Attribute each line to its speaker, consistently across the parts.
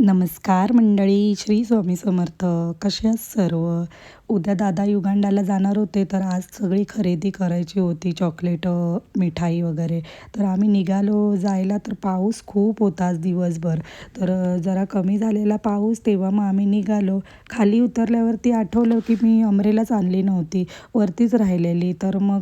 Speaker 1: नमस्कार मंडळी श्री स्वामी समर्थ. कसे आहात सर्व? उद्या दादा युगांडाला जाणार होते तर आज सगळी खरेदी करायची होती चॉकलेट मिठाई वगैरे. तर आम्ही निघालो जायला तर पाऊस खूप होता आज दिवसभर. तर जरा कमी झालेला पाऊस तेव्हा मग आम्ही निघालो. खाली उतरल्यावरती आठवलं की मी अमरेलाच आणली नव्हती. वरतीच राहिलेली. तर मग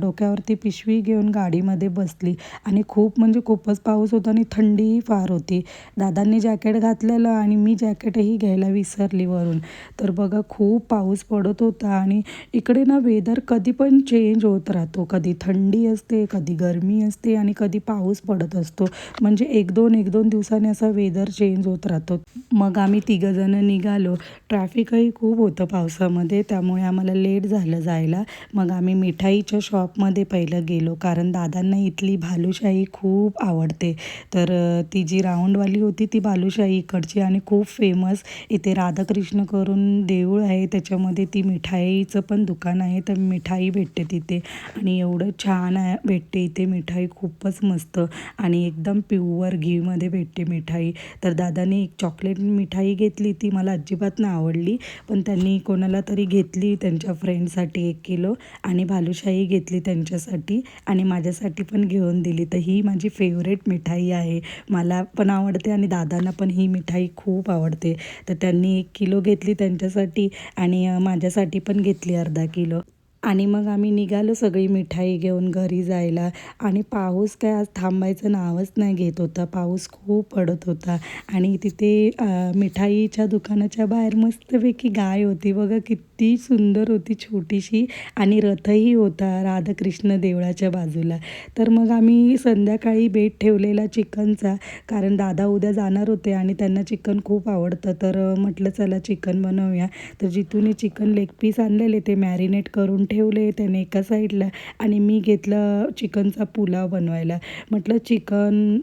Speaker 1: डोक्यावरती पिशवी घेऊन गाडीमध्ये बसली. आणि खूप म्हणजे खूपच पाऊस होता आणि थंडीही फार होती. दादांनी जॅकेट घातलेलं आणि मी जॅकेटही घ्यायला विसरली वरून. तर बघा खूप पाऊस पडत होता आणि इकडे ना वेदर कधी पण चेंज होत राहतो. कधी थंडी असते कधी गरमी असते आणि कधी पाऊस पडत असतो. म्हणजे एक दोन एक दोन दिवसांनी असा वेदर चेंज होत राहतो. मग आम्ही तिघंजणं निघालो. ट्रॅफिकही खूप होतं पावसामध्ये त्यामुळे आम्हाला लेट झालं जायला. मग आम्ही मिठाईच्या शॉपमध्ये पहिलं गेलो कारण दादांना इथली भालूशाही खूप आवडते. तर ती जी राऊंडवाली होती ती बालुशाही इकडची आणि खूप फेमस इथे राधाकृष्ण करून देऊळ आहे त्याच्यामध्ये ती मिठाईचं पण दुकान आहे तर मिठाई भेटते तिथे. आणि एवढं छान आहे भेटते इथे मिठाई खूपच मस्त. आणि एकदम प्युअर घीमध्ये भेटते मिठाई. तर दादाने एक चॉकलेट मिठाई घेतली ती मला अजिबात नाही आवडली पण त्यांनी कोणाला तरी घेतली त्यांच्या फ्रेंडसाठी एक किलो. आणि भालुशाही घेतली त्यांच्यासाठी. आणि माझ्यासाठी पण घेऊन दिली. तर ही माझी फेवरेट मिठाई आहे. मला पण आवडते आणि दादांना पण ही मिठाई खूप आवडते. तर त्यांनी एक किलो घेतली त्यांच्यासाठी. आणि माझ्यासाठी पण घेतली अर्धा किलो. आणि मग आम्ही निघालो सगळी मिठाई घेऊन घरी जायला. आणि पाऊस काय आज थांबायचं नावच नाही घेत होता. पाऊस खूप पडत होता. आणि तिथे मिठाईच्या दुकानाच्या बाहेर मस्तपैकी गाय होती. बघा किती सुंदर होती छोटीशी आणि रथही होता राधाकृष्ण देवळाच्या बाजूला. तर मग आम्ही संध्याकाळी बेट ठेवलेला चिकनचा. कारण दादा उद्या जाणार होते आणि त्यांना चिकन खूप आवडतं. तर म्हटलं चला चिकन बनवूया. तर जिथून चिकन लेग पीस आणलेले ते मॅरिनेट करून ठेवले त्याने एका साईडला आणि मी घेतलं चिकनचा पुलाव बनवायला. म्हटलं चिकन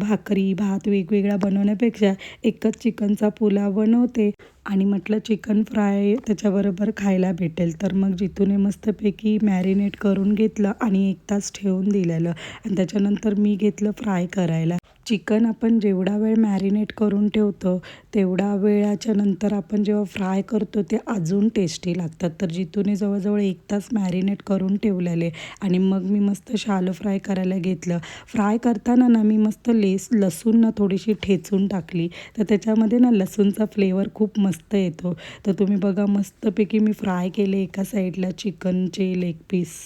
Speaker 1: भाकरी भात वेगवेगळा बनवण्यापेक्षा एकच चिकनचा पुलाव बनवते आणि म्हटलं चिकन फ्राय त्याच्याबरोबर खायला भेटेल. तर मग जिथून मस्तपैकी मॅरिनेट करून घेतलं आणि एक तास ठेवून दिलेलं. आणि त्याच्यानंतर मी घेतलं फ्राय करायला. चिकन आपण जेवढा वेळ मॅरिनेट करून ठेवतो तेवढा वेळाच्या नंतर आपण जेव्हा फ्राय करतो ते अजून टेस्टी लागतात. तर जिथून जवळजवळ एक तास मॅरिनेट करून ठेवलेले आणि मग मी मस्त शालो फ्राय करायला घेतलं. फ्राय करताना ना मी मस्त लेस लसूण ना थोडीशी ठेचून टाकली. तर त्याच्यामध्ये ना लसूणचा फ्लेवर खूप मस्त येतो. तर तुम्ही बघा मस्तपैकी मी फ्राय केले एका साईडला चिकनचे लेग पीस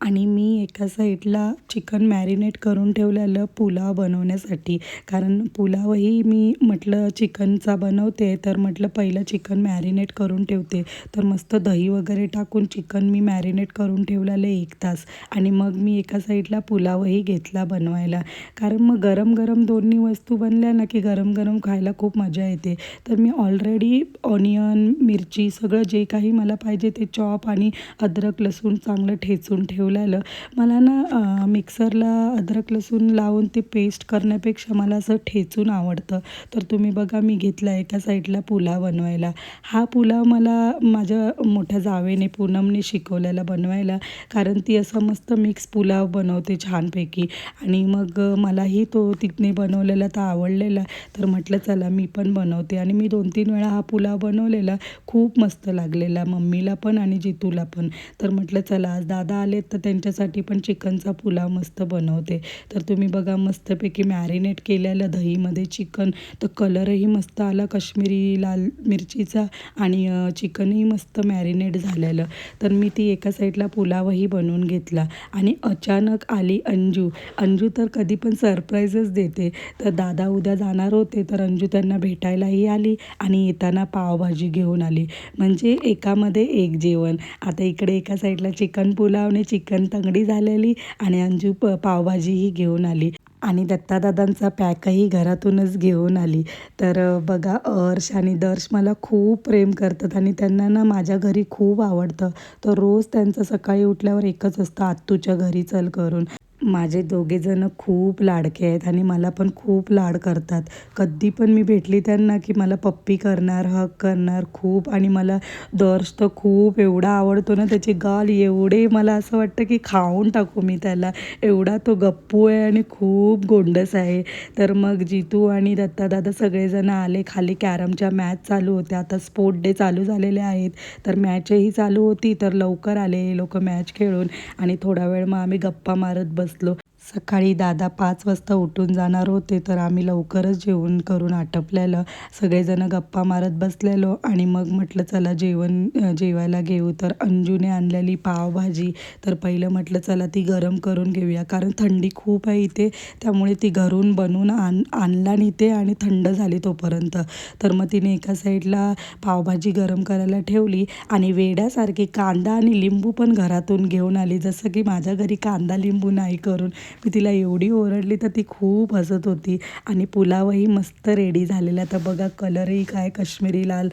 Speaker 1: आणि मी एका साईडला चिकन मॅरिनेट करून ठेवलेलं पुलाव बनवण्यासाठी. कारण पुलावही मी म्हटलं चिकनचा बनवते तर म्हटलं पहिलं चिकन मॅरिनेट करून ठेवते. तर मस्त दही वगैरे टाकून चिकन मी मॅरिनेट करून ठेवलेलं एक तास. आणि मग मी एका साईडला पुलावही घेतला बनवायला. कारण मग गरम गरम दोन्ही वस्तू बनल्या ना की गरम गरम खायला खूप मजा येते. तर मी ऑलरेडी ऑनियन मिरची सगळं जे काही मला पाहिजे ते चॉप आणि अद्रक लसूण चांगलं ठेचून ठेव ठेवलेलं. मला ना मिक्सरला अद्रक लसूण लावून ते पेस्ट करण्यापेक्षा मला असं ठेचून आवडतं. तर तुम्ही बघा मी घेतला एका साईडला पुलाव बनवायला. हा पुलाव मला माझ्या मोठ्या जावेने पूनमने शिकवलेला बनवायला कारण ती असं मस्त मिक्स पुलाव बनवते छानपैकी. आणि मग मलाही तो तिने बनवलेला तर आवडलेला. तर म्हटलं चला मी पण बनवते. आणि मी दोन तीन वेळा हा पुलाव बनवलेला. खूप मस्त लागलेला मम्मीला पण आणि जितूला पण. तर म्हटलं चला आज दादा आले तर त्यांच्यासाठी पण चिकनचा पुलाव मस्त बनवते. तर तुम्ही बघा मस्तपैकी मॅरिनेट केलेलं दहीमध्ये चिकन. तर कलरही मस्त आला काश्मीरी लाल मिरचीचा आणि चिकनही मस्त मॅरिनेट झालेलं. तर मी ती एका साईडला पुलावही बनवून घेतला. आणि अचानक आली अंजू. अंजू तर कधी पण सरप्राईजच देते. तर दादा उद्या जाणार होते तर अंजू त्यांना भेटायलाही आली आणि येताना पावभाजी घेऊन आली. म्हणजे एकामध्ये एक जेवण. आता इकडे एका साईडला चिकन पुलावने चिकन चिकन तंगडी झालेली आणि अंजू प पावभाजीही घेऊन आली. आणि दत्तादादांचा पॅकही घरातूनच घेऊन आली. तर बघा अर्श आणि दर्श मला खूप प्रेम करतात आणि त्यांना ना माझ्या घरी खूप आवडतं. तर रोज त्यांचं सकाळी उठल्यावर एकच असतं आत्तूच्या घरी चल करून. माझे दोघेजणं खूप लाडके आहेत आणि मला पण खूप लाड करतात. कधी पण मी भेटली त्यांना की मला पप्पी करणार हक करणार खूप आणि मला दर्श तर खूप एवढा आवडतो ना त्याचे गाल एवढे मला असं वाटतं की खाऊन टाकू मी त्याला. एवढा तो गप्पू आहे आणि खूप गोंडस आहे. तर मग जितू आणि दत्तादादा सगळेजण आले खाली कॅरमच्या मॅच चालू होत्या. आता स्पोर्ट डे चालू झालेले आहेत. तर मॅचही चालू होती तर लवकर आले लोक मॅच खेळून आणि थोडा वेळ मग आम्ही गप्पा मारत बसलो. ಅನ್ನಿಸ್ಲು सकाळी दादा पाच वाजता उठून जाणार होते तर आम्ही लवकरच जेवण करून आटपलेलं. सगळेजणं गप्पा मारत बसलेलो आणि मग म्हटलं चला जेवण जेवायला घेऊ. तर अंजूने आणलेली पावभाजी तर पहिलं म्हटलं चला ती गरम करून घेऊया. कारण थंडी खूप आहे इथे त्यामुळे ती घरून बनवून आण आणला नेते आणि थंड झाली तोपर्यंत. तर मग तिने एका साईडला पावभाजी गरम करायला ठेवली आणि वेड्यासारखी कांदा आणि लिंबू पण घरातून घेऊन आली जसं की माझ्या घरी कांदा लिंबू नाही करून. मी तिला एवढी ओरडली तर ती खूप हसत होती. आणि पुलावही मस्त रेडी झालेला. तर बघा कलरही काय? कश्मीरी लाल.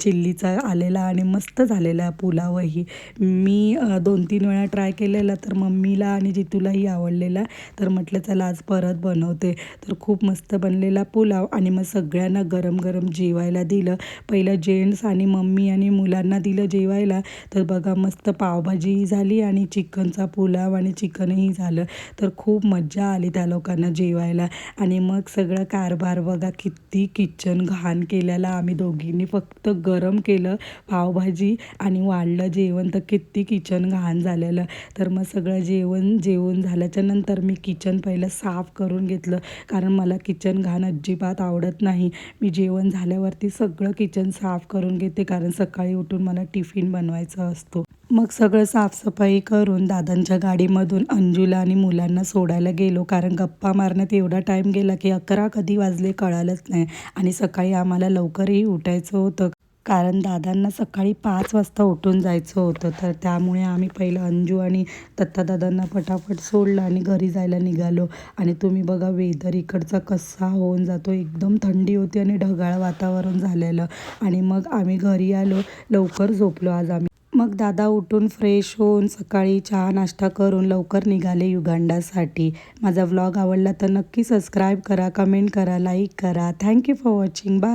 Speaker 1: चिल्लीचा आलेला आणि मस्त झालेला पुलावही. मी दोन तीन वेळा ट्राय केलेला तर मम्मीला आणि जितूलाही आवडलेला तर म्हटलं चला आज परत बनवते. तर खूप मस्त बनलेला पुलाव आणि मग सगळ्यांना गरम गरम जेवायला दिलं. पहिलं जेंट्स आणि मम्मी आणि मुलांना दिलं जेवायला. तर बघा मस्त पावभाजीही झाली आणि चिकनचा पुलाव आणि चिकनही झालं. तर खूप मज्जा आली त्या लोकांना जेवायला. आणि मग सगळं कारभार बघा किती किचन घाण केलेला आम्ही दोघींनी फक्त फक्त गरम केलं पावभाजी आणि वाढलं जेवण. तर किती किचन घाण झालेलं. तर मग सगळं जेवण जेवण झाल्याच्यानंतर मी किचन पहिलं साफ करून घेतलं. कारण मला किचन घाण अजिबात आवडत नाही. मी जेवण झाल्यावरती सगळं किचन साफ करून घेते. कारण सकाळी उठून मला टिफिन बनवायचा असतो. मग सगळं साफसफाई करून दादांच्या गाडीमधून अंजूला आणि मुलांना सोडायला गेलो. कारण गप्पा मारण्यात एवढा टाईम गेला की अकरा कधी वाजले कळालंच नाही. आणि सकाळी आम्हाला लवकरही उठायचं होतं. कारण दादांना सकाळी पाच वाजता उठून जायचं होतं. तर त्यामुळे आम्ही पहिलं अंजू आणि दत्तादादांना पटापट सोडलं आणि घरी जायला निघालो. आणि तुम्ही बघा वेदर इकडचा कसा होऊन जातो. एकदम थंडी होती आणि ढगाळ वातावरण झालेलं. आणि मग आम्ही घरी आलो. लवकर झोपलो आज आम्ही. मग दादा उठून फ्रेश होऊन सकाळी चहा नाश्ता करून लवकर निघाले युगांडासाठी. माझा व्लॉग आवडला तर नक्की सबस्क्राईब करा कमेंट करा लाईक करा. Thank you for watching bye